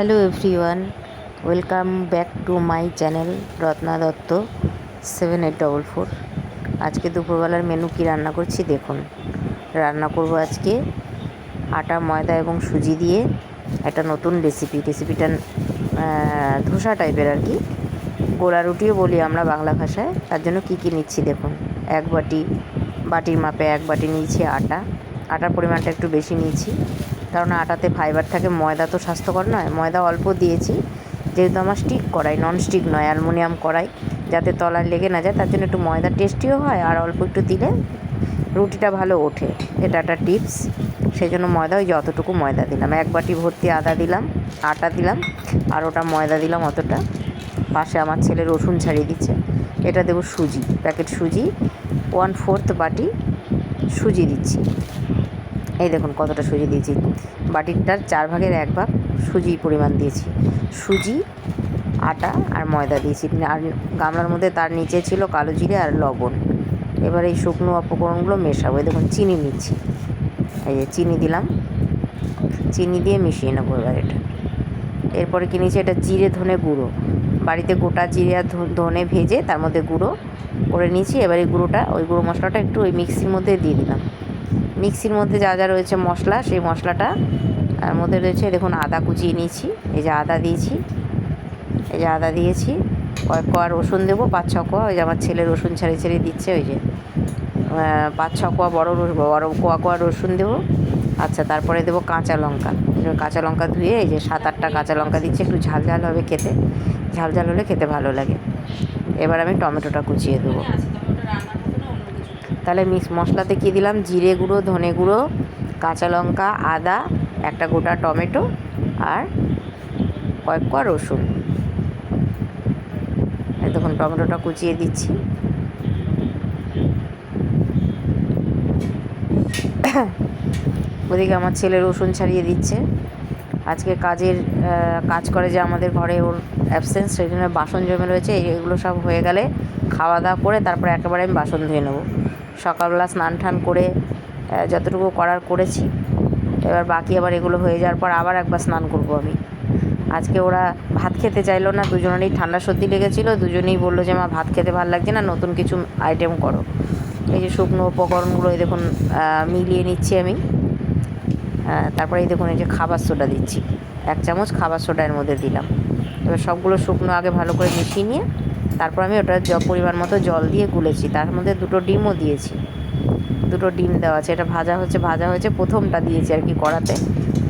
Hello everyone welcome back to my channel Ratna Dutta seven eight double four আজকে দুপুরবেলার menu কী রান্না করছি দেখুন। রান্না করব আজকে আটা, ময়দা এবং সুজি দিয়ে একটা নতুন রেসিপি রেসিপিটা ধোসা টাইপের আর কি। গোলা রুটিও বলি আমরা বাংলা ভাষায়। তার জন্য কী কী নিচ্ছি দেখুন। এক বাটি, বাটির মাপে এক বাটি নিয়েছি আটা। আটার পরিমাণটা একটু বেশি নিয়েছি। কারণ আটাতে ফাইবার থাকে, ময়দা তো স্বাস্থ্যকর নয়। ময়দা অল্প দিয়েছি, যেহেতু আমার স্টিক কড়াই নন স্টিক নয়, অ্যালুমিনিয়াম কড়াই, যাতে তলায় লেগে না যায়, তার জন্য একটু ময়দা টেস্টিও হয়, আর অল্প একটু দিলে রুটিটা ভালো ওঠে। এটা একটা টিপস সেই জন্য ময়দা, ওই যতটুকু ময়দা দিলাম। এক বাটি ভর্তি আদা দিলাম, আটা দিলাম, আর ওটা ময়দা দিলাম অতটা। পাশে আমার ছেলে রসুন ছাড়িয়ে দিচ্ছে। এটা দেবো সুজি প্যাকেট সুজি ওয়ান ফোর্থ বাটি সুজি দিচ্ছি। এই দেখুন কতটা সুজি দিয়েছি। বাটিটার চার ভাগের এক ভাগ সুজি পরিমাণ দিয়েছি। সুজি, আটা আর ময়দা দিয়েছি। আর গামলার মধ্যে তার নিচে ছিল কালো জিরে আর লবণ। এবার এই শুকনো উপকরণগুলো মেশাবো। দেখুন, চিনি নিচ্ছি। এই যে চিনি দিলাম। চিনি দিয়ে মিশিয়ে নেব এবার এটা। এরপরে কি নিয়েছি? এটা জিরে ধনে গুঁড়ো। বাড়িতে গোটা জিরে আর ধনে ভেজে তার মধ্যে গুঁড়ো করে নিয়েছি। এবার এই গুঁড়োটা, ওই গুঁড়ো মশলাটা একটু ওই মিক্সির মধ্যে দিয়ে দিলাম। মিক্সির মধ্যে যা যা রয়েছে মশলা, সেই মশলাটা, তার মধ্যে রয়েছে দেখুন আদা কুচিয়ে নিয়েছি, এই যে আদা দিয়েছি, এই যে আদা দিয়েছি, কয়েক কোয়া রসুন দেবো, পাঁচ ছ কোয়া, ওই যে আমার ছেলে রসুন ছেড়ে ছেড়ে দিচ্ছে, ওই যে পাঁচ ছ কোয়া বড়ো বড় কোয়া কোয়া রসুন দেবো আচ্ছা তারপরে দেবো কাঁচা লঙ্কা কাঁচা লঙ্কা ধুয়ে, এই যে সাত আটটা কাঁচা লঙ্কা দিচ্ছে, একটু ঝাল ঝাল হবে খেতে, ঝাল ঝাল হলে খেতে ভালো লাগে, এবার আমি টমেটোটা কুচিয়ে দেবো। তাহলে মিক্স মশলাতে কী দিলাম? জিরে গুঁড়ো, ধনে গুঁড়ো, কাঁচা লঙ্কা, আদা, একটা গোটা টমেটো আর কয়েক কোয়া রসুন। দেখুন, টমেটোটা কুচিয়ে দিচ্ছি। ওদিকে আমার ছেলে রসুন ছাড়িয়ে দিচ্ছে। আজকে কাজের কাজ করে যে আমাদের ঘরে ওর অ্যাবসেন্স সেই জন্য বাসন জমে রয়েছে এগুলো সব হয়ে গেলে খাওয়া দাওয়া করে তারপরে একেবারে আমি বাসন ধুয়ে নেব। সকালবেলা স্নান টান করে যতটুকু করার করেছি। এবার বাকি আবার এগুলো হয়ে যাওয়ার পর আবার একবার স্নান করব আমি। আজকে ওরা ভাত খেতে চাইলো না, দুজনেরই ঠান্ডা সর্দি লেগেছিলো, দুজনেই বলল যে, মা, ভাত খেতে ভালো লাগছে না, নতুন কিছু আইটেম করো। এই যে শুকনো উপকরণগুলো, এই দেখুন মিলিয়ে নিচ্ছি আমি। তারপরে এই দেখুন, এই যে খাবার সোডা দিচ্ছি। এক চামচ খাবার সোডা এর মধ্যে দিলাম। এবার সবগুলো শুকনো আগে ভালো করে মিশিয়ে নিয়ে তারপর আমি ওটা পরিমাণ মতো জল দিয়ে গুলেছি। তার মধ্যে দুটো ডিমও দিয়েছি। দুটো ডিম দেওয়া আছে। এটা ভাজা হচ্ছে, ভাজা হয়েছে। প্রথমটা দিয়েছি আর কি কড়াতে।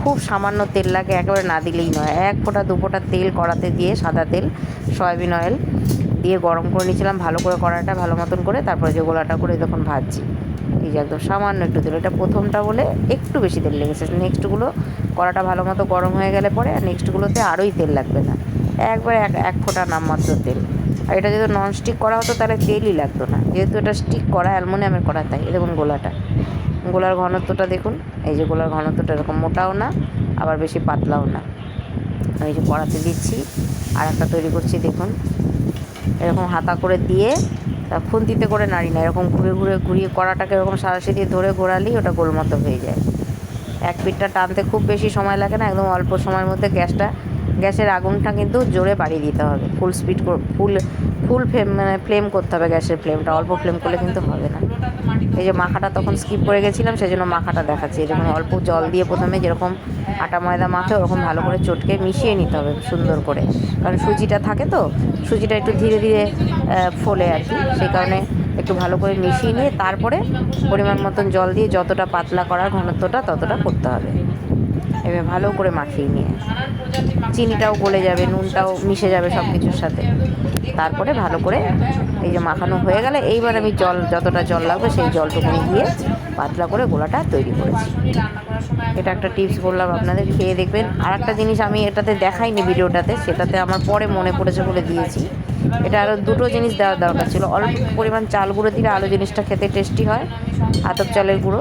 খুব সামান্য তেল লাগে, একেবারে না দিলেই নয়। এক ফোঁটা, দু ফোঁটা তেল কড়াতে দিয়ে সাদা তেল, সয়াবিন অয়েল দিয়ে গরম করে নিয়েছিলাম। ভালো করে কড়াটা ভালো মতন করে তারপরে যে গোলাটা করে তখন ভাজছি। এই যে একদম সামান্য একটু তেল। এটা প্রথমটা বলে একটু বেশি তেল লেগেছে। নেক্সটগুলো কড়াটা ভালো মতো গরম হয়ে গেলে পরে আর নেক্সটগুলোতে আরোই তেল লাগবে না। একবার এক এক ফোঁটা নামমাত্র তেল। আর এটা যদি নন স্টিক করা হতো, তাহলে তেলই লাগতো না। যেহেতু এটা স্টিক করা, অ্যালমোনিয়ামের করা, তাই দেখুন গোলাটা। গোলার ঘনত্বটা দেখুন, এই যে গোলার ঘনত্বটা এরকম মোটাও না, আবার বেশি পাতলাও না। আমি যে কড়াতে দিচ্ছি, আর একটা তৈরি করছি, দেখুন। এরকম হাতা করে দিয়ে, তা খুন্তিতে করে নাড়ি না, এরকম ঘুরে ঘুরে ঘুরিয়ে কড়াটাকে এরকম সারাশি দিয়ে ধরে ঘোরালেই ওটা গোলমতো হয়ে যায়। এক পিঠটা টানতে খুব বেশি সময় লাগে না, একদম অল্প সময়ের মধ্যে গ্যাসটা গ্যাসের আগুনটা কিন্তু জোরে বাড়িয়ে দিতে হবে। Full speed full full flame মানে ফ্লেম করতে হবে গ্যাসের ফ্লেমটা অল্প ফ্লেম করলে কিন্তু হবে না। এই যে মাখাটা তখন স্কিপ করে গেছিলাম, সেই জন্য মাখাটা দেখাচ্ছি। যেরকম অল্প জল দিয়ে প্রথমে যেরকম আটা, ময়দা মাখে, ওরকম ভালো করে চটকে মিশিয়ে নিতে হবে সুন্দর করে। কারণ সুজিটা থাকে তো, সুজিটা একটু ধীরে ধীরে ফোলে আর কি। সেই কারণে একটু ভালো করে মিশিয়ে নিয়ে তারপরে পরিমাণ মতন জল দিয়ে যতটা পাতলা করার ঘনত্বটা ততটা করতে হবে। এবার ভালো করে মাখিয়ে নিয়ে চিনিটাও গলে যাবে, নুনটাও মিশে যাবে সব কিছুর সাথে। তারপরে ভালো করে এই যে মাখানো হয়ে গেলে এইবার আমি জল, যতটা জল লাগবে সেই জলটুকুনি দিয়ে পাতলা করে গোলাটা তৈরি করেছি। এটা একটা টিপস বললাম আপনাদের, খেয়ে দেখবেন। আর একটা জিনিস আমি এটাতে দেখাইনি ভিডিওটাতে, সেটাতে আমার পরে মনে পড়েছে বলে দিয়েছি। এটা আরও দুটো জিনিস দেওয়ার দরকার ছিল। অল্প পরিমাণ চাল গুঁড়ো দিলে আলু জিনিসটা খেতে টেস্টি হয়, আতপ চালের গুঁড়ো।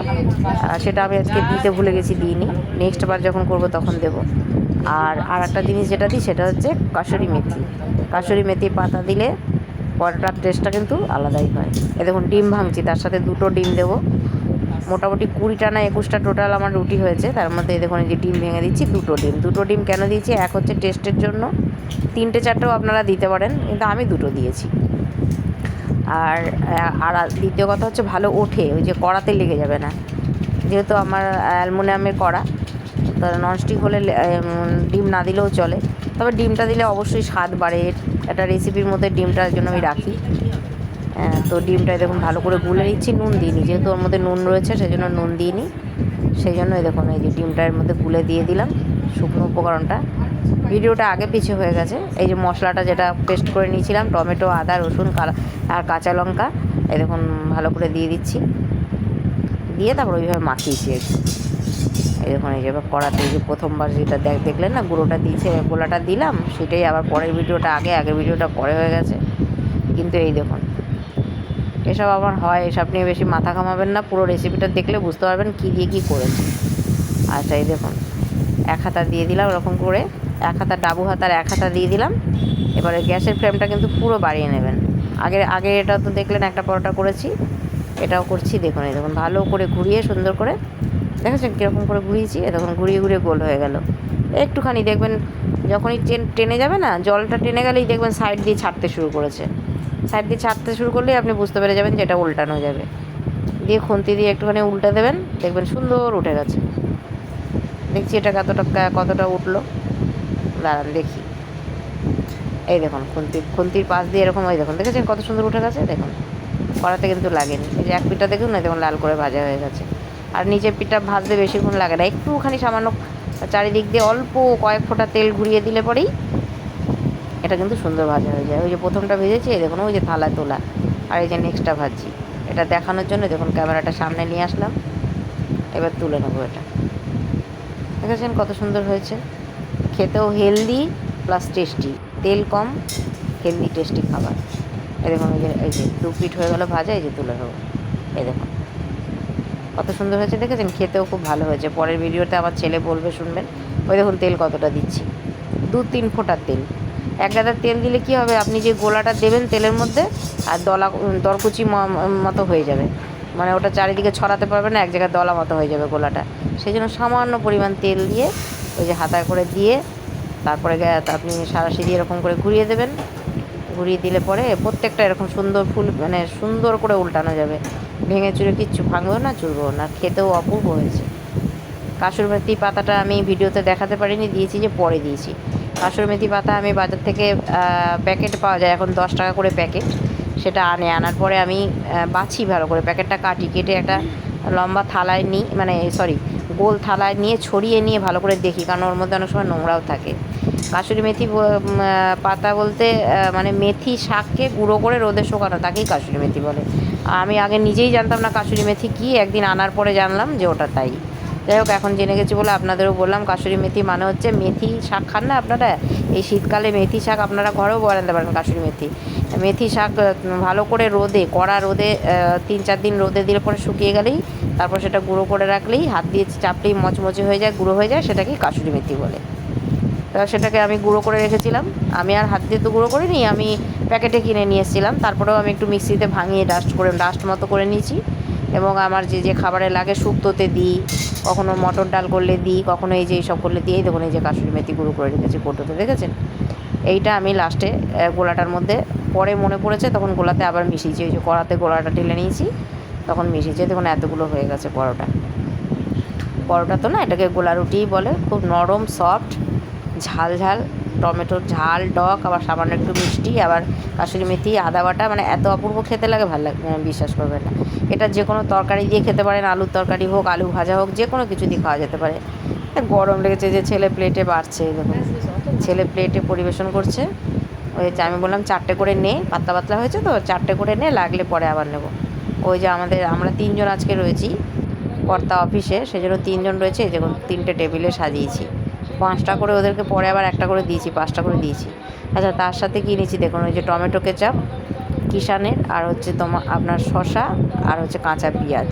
সেটা আমি আজকে দিতে ভুলে গেছি, দিইনি। নেক্সট বার যখন করব তখন দেবো। আর আর একটা জিনিস যেটা দিই, সেটা হচ্ছে কাসুরি মেথি। কাসুরি মেথি পাতা দিলে পরোটার টেস্টটা কিন্তু আলাদাই হয়। এ দেখুন, ডিম ভাঙছি, তার সাথে দুটো ডিম দেবো। মোটামুটি কুড়িটা না একুশটা টোটাল আমার রুটি হয়েছে। তার মধ্যে দেখুন এই যে ডিম ভেঙে দিচ্ছি, দুটো ডিম। দুটো ডিম কেন দিয়েছি? এক হচ্ছে টেস্টের জন্য। তিনটে চারটেও আপনারা দিতে পারেন, কিন্তু আমি দুটো দিয়েছি। আর আর দ্বিতীয় কথা হচ্ছে ভালো ওঠে, ওই যে কড়াতে লেগে যাবে না। যেহেতু আমার অ্যালমোনিয়ামের কড়া, তো ননস্টিক হলে ডিম না দিলেও চলে। তবে ডিমটা দিলে অবশ্যই স্বাদ বাড়ে। একটা রেসিপির মধ্যে ডিমটার জন্য আমি রাখি। তো ডিমটা দেখুন ভালো করে গুলে নিচ্ছি, নুন দিইনি। যেহেতু ওর মধ্যে নুন রয়েছে সেই জন্য নুন দিইনি। সেই জন্য এই দেখুন, এই যে ডিমটার মধ্যে গুলে দিয়ে দিলাম শুকনো উপকরণটা। ভিডিওটা আগে পিছিয়ে হয়ে গেছে। এই যে মশলাটা যেটা পেস্ট করে নিয়েছিলাম, টমেটো, আদা, রসুন আর কাঁচা লঙ্কা, এই দেখুন ভালো করে দিয়ে দিচ্ছি। দিয়ে তারপর ওইভাবে মাখিয়েছি। এই দেখুন, এই যে কড়াতে যে প্রথমবার যেটা দেখ, দেখলেন না, গুঁড়োটা দিয়েছে, গোলাটা দিলাম, সেটাই আবার পরের ভিডিওটা আগে, আগের ভিডিওটা পরে হয়ে গেছে। কিন্তু এই দেখুন এসব আমার হয়, এসব নিয়ে বেশি মাথা ঘামাবেন না, পুরো রেসিপিটা দেখলে বুঝতে পারবেন কী দিয়ে কী করেছে। আচ্ছা এই দেখুন, এক হাতা দিয়ে দিলাম ওরকম করে, এক হাতা ডাবু হাতার এক হাতা দিয়ে দিলাম। এবারে গ্যাসের ফ্লেমটা কিন্তু পুরো বাড়িয়ে নেবেন। আগে আগে এটা তো দেখলেন একটা পরোটা করেছি, এটাও করছি, দেখুন, এই দেখুন, ভালো করে ঘুরিয়ে সুন্দর করে, দেখেছেন কীরকম করে ঘুরিয়েছি? এ দেখুন, ঘুরিয়ে ঘুরিয়ে গোল হয়ে গেল। একটুখানি দেখবেন, যখনই টেন টেনে যাবে না, জলটা টেনে গেলেই দেখবেন সাইড দিয়ে ছাড়তে শুরু করেছে। সাইড দিয়ে ছাড়তে শুরু করলেই আপনি বুঝতে পেরে যাবেন যে এটা উল্টানো যাবে। দিয়ে খুন্তি দিয়ে একটুখানি উল্টে দেবেন, দেখবেন সুন্দর উঠে গেছে। দেখছি এটা কতটা কতটা উঠল। দাঁড়ান, দেখি। এই দেখুন খুন্তির খুন্তির পাশ দিয়ে এরকম, ওই দেখুন, দেখেছেন কত সুন্দর উঠে গেছে? দেখুন কড়াতে কিন্তু লাগেনি। এই যে এক পিঠটা দেখুন না, দেখুন লাল করে ভাজা হয়ে গেছে। আর নিচের পিঠটা ভাজতে বেশিক্ষণ লাগে না, একটুখানি সামান্য চারিদিক দিয়ে অল্প কয়েক ফোঁটা তেল ঘুরিয়ে দিলে পরেই এটা কিন্তু সুন্দর ভাজা হয়ে যায়। ওই যে প্রথমটা ভেজেছি দেখুন, ওই যে থালায় তোলা। আর এই যে নেক্সটটা ভাজছি। এটা দেখানোর জন্য দেখুন ক্যামেরাটা সামনে নিয়ে আসলাম। এবার তুলে নেব এটা। দেখেছেন কত সুন্দর হয়েছে? খেতেও হেলদি প্লাস টেস্টি তেল কম হেলদি টেস্টি খাবার। এই দেখুন এই যে এই যে, দু পিঠ হয়ে গেলো ভাজা, এই যে তুলে নেব। এই দেখুন। কত সুন্দর হয়েছে, দেখেছেন? খেতেও খুব ভালো হয়েছে। পরের ভিডিওতে আমার ছেলে বলবে, শুনবেন। ওই দেখুন তেল কতটা দিচ্ছি। দু তিন ফোঁটার তেল। এক গাদার তেল দিলে কি হবে? আপনি যে গোলাটা দেবেন তেলের মধ্যে, আর দলা দরকুচি মতো হয়ে যাবে। মানে ওটা চারিদিকে ছড়াতে পারবে না, এক জায়গায় দলা মতো হয়ে যাবে গোলাটা। সেই জন্য সামান্য পরিমাণ তেল দিয়ে ওই যে হাতায় করে দিয়ে, তারপরে আপনি সারাশি দিয়ে এরকম করে ঘুরিয়ে দেবেন। ঘুরিয়ে দিলে পরে প্রত্যেকটা এরকম সুন্দর ফুল মানে সুন্দর করে উল্টানো যাবে। ভেঙে চুরে কিচ্ছু ভাঙবেও না, চুরবেও না, খেতেও অপূর্ব হয়েছে। মেথি পাতাটা আমি ভিডিওতে দেখাতে পারিনি, দিয়েছি যে পরে দিয়েছি। কাসুর মেথি পাতা আমি বাজার থেকে প্যাকেট পাওয়া যায় এখন দশ টাকা করে প্যাকেট সেটা আনে, আনার পরে আমি বাছি ভালো করে। প্যাকেটটা কাটি, কেটে একটা লম্বা থালায় নিই মানে সরি গোল থালায় নিয়ে, ছড়িয়ে নিয়ে ভালো করে দেখি, কারণ ওর মধ্যে অনেক সময় নোংরাও থাকে। কাসুরি মেথি পাতা বলতে মানে মেথি শাককে গুঁড়ো করে রোদে শুকানো, তাকেই কাসুরি মেথি বলে। আমি আগে নিজেই জানতাম না কাসুরি মেথি কী, একদিন আনার পরে জানলাম যে ওটা তাই। যাই হোক, এখন জেনে গেছি বলে আপনাদেরও বললাম, কাশুরি মেথি মানে হচ্ছে মেথি শাক খান না আপনারা? এই শীতকালে মেথি শাক আপনারা ঘরেও বানাতে পারেন কাশুরি মেথি। মেথি শাক ভালো করে রোদে, কড়া রোদে তিন চার দিন রোদে দিলে পরে শুকিয়ে গেলেই, তারপর সেটা গুঁড়ো করে রাখলেই, হাত দিয়ে চাপলেই মচমচে হয়ে যায়, গুঁড়ো হয়ে যায় সেটাকেই কাশুরি মেথি বলে। সেটাকে আমি গুঁড়ো করে রেখেছিলাম। আমি আর হাত দিয়ে তো গুঁড়ো করিনি, আমি প্যাকেটে কিনে নিয়ে এসেছিলাম। তারপরেও আমি একটু মিক্সিতে ভাঙিয়ে ডাস্ট করে ডাস্ট মতো করে নিয়েছি। এবং আমার যে যে খাবারে লাগে শুক্তোতে দিই, কখনো মটর ডাল করলে দিই, কখনো এই যে এইসব করলে দিই, এই দেখুন এই যে কাশুরি মেথি গুঁড়ো করে রেখেছি কোটোতে, দেখেছেন? এইটা আমি লাস্টে গোলাটার মধ্যে, পরে মনে পড়েছে তখন গোলাতে আবার মিশিয়েছি ওই যে কড়াতে গোলাটা ঢেলে নিয়েছি, তখন মিশিয়েছি, দেখুন এতগুলো হয়ে গেছে পরোটা। পরোটা তো না, এটাকে গোলা রুটিই বলে, খুব নরম সফট ঝাল ঝাল টমেটোর ঝাল, টক, আবার সামান্য একটু মিষ্টি, আবার কাসুরি মেথি, আদা বাটা মানে এত অপূর্ব খেতে লাগে, ভালো লাগে বিশ্বাস করবেন না। এটা যে কোনো তরকারি দিয়ে খেতে পারেন, আলুর তরকারি হোক, আলু ভাজা হোক, যে কোনো কিছু দিয়ে খাওয়া যেতে পারে। গরম লেগেছে যে ছেলে প্লেটে বাড়ছে, দেখুন। ছেলে প্লেটে পরিবেশন করছে। ওই যে আমি বললাম চারটে করে নে, পাতলা পাতলা হয়েছে তো, চারটে করে নে, লাগলে পরে আবার নেব। ওই যে আমাদের, আমরা তিনজন আজকে রয়েছি, কর্তা অফিসে, সেজন্য তিনজন রয়েছে দেখুন, তিনটে টেবিলে সাজিয়েছি। পাঁচটা করে ওদেরকে পরে আবার একটা করে দিয়েছি পাঁচটা করে দিয়েছি। আচ্ছা তার সাথে কী নিয়েছি দেখুন ওই যে টমেটো কেচাপ কিষানের আর হচ্ছে তোমার আপনার শশা আর হচ্ছে কাঁচা পেঁয়াজ।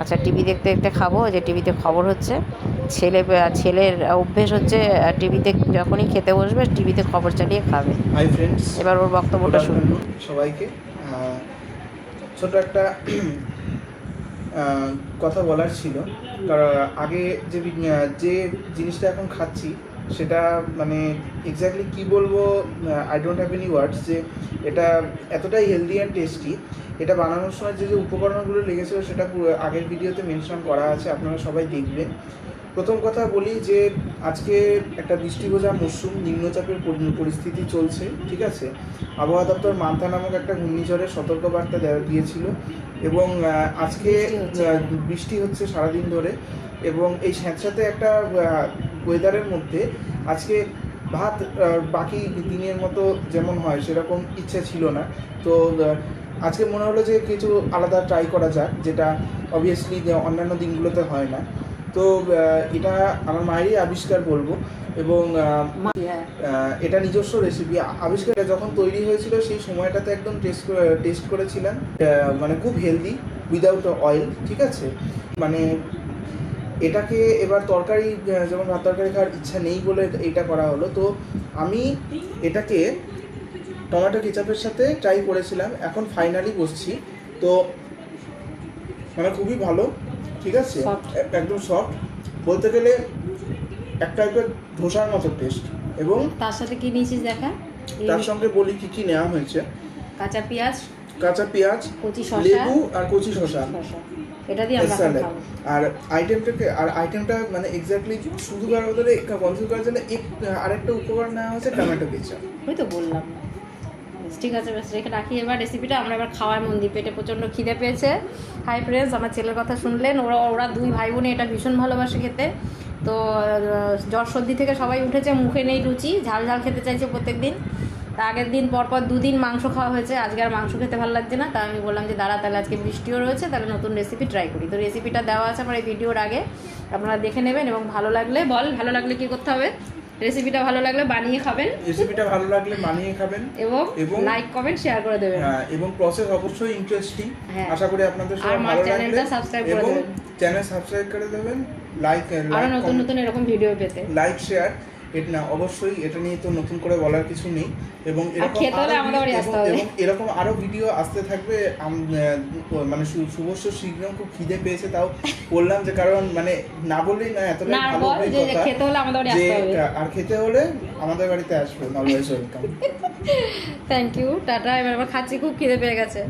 আচ্ছা টিভি দেখতে দেখতে খাব যে টিভিতে খবর হচ্ছে ছেলে ছেলের অভ্যেস হচ্ছে টিভিতে যখনই খেতে বসবে টিভিতে খবর চালিয়ে খাবে। হাই ফ্রেন্ডস এবার ওর বক্তব্যটা শুনুন। সবাইকে। ছোট একটা কথা বলার ছিল। কারণ আগে যে যে জিনিসটা এখন খাচ্ছি, সেটা মানে এক্স্যাক্টলি কি বলব I don't have any words যে এটা এতটাই হেলদি অ্যান্ড টেস্টি এটা বানানোর সময় যে যে উপকরণগুলো লেগেছিলো, সেটা আগের ভিডিওতে মেনশন করা আছে, আপনারা সবাই দেখবেন। প্রথম কথা বলি যে আজকে একটা বৃষ্টি ভোজা মরশুম নিম্নচাপের পরিস্থিতি চলছে ঠিক আছে? আবহাওয়া দপ্তর মান্থা নামক একটা ঘূর্ণিঝড়ের সতর্কবার্তা দেওয়া দিয়েছিল এবং আজকে বৃষ্টি হচ্ছে। আহ, বৃষ্টি হচ্ছে সারাদিন ধরে এবং এই স্যাঁতস্যাঁতে একটা ওয়েদারের মধ্যে আজকে ভাত বাকি দিনের মতো যেমন হয় সেরকম ইচ্ছে ছিল না। তো আজকে মনে হলো যে কিছু আলাদা ট্রাই করা যাক যেটা অবভিয়াসলি অন্যান্য দিনগুলোতে হয় না। তো এটা আমার মায়েরই আবিষ্কার বলব এবং হ্যাঁ। এটা নিজস্ব রেসিপি আবিষ্কারটা যখন তৈরি হয়েছিল সেই সময়টাতে একদম টেস্ট টেস্ট করেছিলাম। মানে খুব হেলদি উইদাউট অয়েল ঠিক আছে? মানে এটাকে এবার তরকারি যেমন ভাত তরকারি খাওয়ার ইচ্ছা নেই বলে এটা করা হলো। তো আমি এটাকে টমেটো কেচাপের সাথে ট্রাই করেছিলাম। এখন ফাইনালি বসছি। তো মানে খুবই ভালো। ঠিক আছে? একদম সফট বলতে গেলে এক টাইপের ধোসার মতো টেস্ট এবং তার সাথে কি নিয়েছিস দেখা? তার সঙ্গে বলি কি কি নেওয়া হয়েছে। কাঁচা পেঁয়াজ কাঁচা পেঁয়াজ কচি শসা। লেবু আর কচি শসা। এটা দিয়ে আমরা খাব। আর আইটেমটাকে আর আইটেমটা মানে এক্স্যাক্টলি শুধু করার বদলে কনসিউম করার জন্য এক আরেকটা উপকরণ নেওয়া হয়েছে টমেটো কেচাপ ওই তো বললাম। বেশ, ঠিক আছে বেশ রেখে রাখি। এবার রেসিপিটা আমরা এবার খাওয়ার মন দিই পেটে প্রচণ্ড খিদে পেয়েছে। হাই ফ্রেন্ডস আমার ছেলের কথা শুনলেন। ওরা ওরা দুই ভাই বোনে এটা ভীষণ ভালোবাসে খেতে। তো জ্বর সর্দি থেকে সবাই উঠেছে মুখে নেই রুচি ঝাল ঝাল খেতে চাইছে প্রত্যেক দিন তা আগের দিন পরপর দুদিন মাংস খাওয়া হয়েছে আজকে আর মাংস খেতে ভালো লাগছে না। তা আমি বললাম যে দাঁড়া তাহলে আজকে বৃষ্টিও রয়েছে তাহলে নতুন রেসিপি ট্রাই করি। তো রেসিপিটা দেওয়া আছে আমার এই ভিডিওর আগে। আপনারা দেখে নেবেন এবং ভালো লাগলে বল ভালো লাগলে কি করতে হবে? রেসিপিটা ভালো লাগলে বানিয়ে খাবেন। রেসিপিটা ভালো লাগলে বানিয়ে খাবেন। এবং এবং- লাইক কমেন্ট শেয়ার করে দেবেন। হ্যাঁ এবং প্রসেস অবশ্যই ইন্টারেস্টিং হ্যাঁ। আশা করি আপনাদের সবার ভালো লাগবে চ্যানেলটা সাবস্ক্রাইব করে দেবেন। চ্যানেল সাবস্ক্রাইব করে দেবেন। লাইক আর নতুন নতুন এরকম ভিডিও পেতে। লাইক শেয়ার এটা না অবশ্যই এটা নিয়ে তো নতুন করে বলার কিছু নেই। এবং এরকম এরকম আরও ভিডিও আসতে থাকবে মানে শুভস্য শীঘ্রম খুব খিদে পেয়েছে তাও বললাম যে কারণ মানে না বললেই না এতটাই ভালো যে আর খেতে হলে আমাদের বাড়িতে আসবে always welcome thank you tata এবার খাচ্ছি খুব খিদে পেয়ে গেছে।